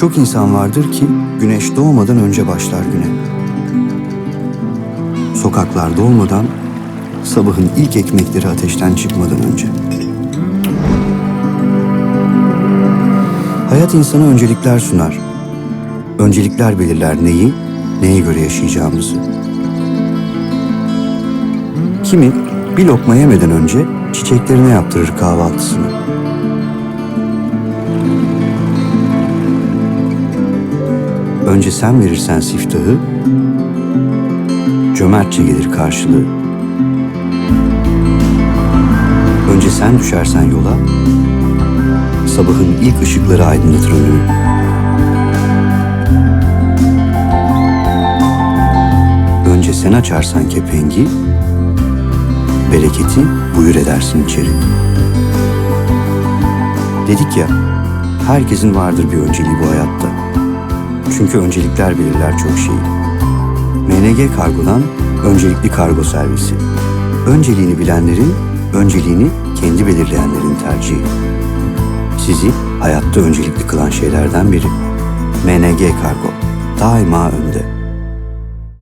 Çok insan vardır ki güneş doğmadan önce başlar güne. Sokaklarda olmadan, sabahın ilk ekmekleri ateşten çıkmadan önce. Hayat insana öncelikler sunar. Öncelikler belirler neyi, neye göre yaşayacağımızı. Kimi bir lokma yemeden önce çiçeklerine yaptırır kahvaltısını. Önce sen verirsen siftahı, cömertçe gelir karşılığı. Önce sen düşersen yola, sabahın ilk ışıkları aydınlatır önünü. Önce sen açarsan kepengi, bereketi buyur edersin içeri. Dedik ya, herkesin vardır bir önceliği bu hayatta. Çünkü öncelikler belirler çok şeyi. MNG Kargo'dan öncelikli kargo servisi. Önceliğini bilenlerin, önceliğini kendi belirleyenlerin tercihi. Sizi hayatta öncelikli kılan şeylerden biri. MNG Kargo. Daima önde.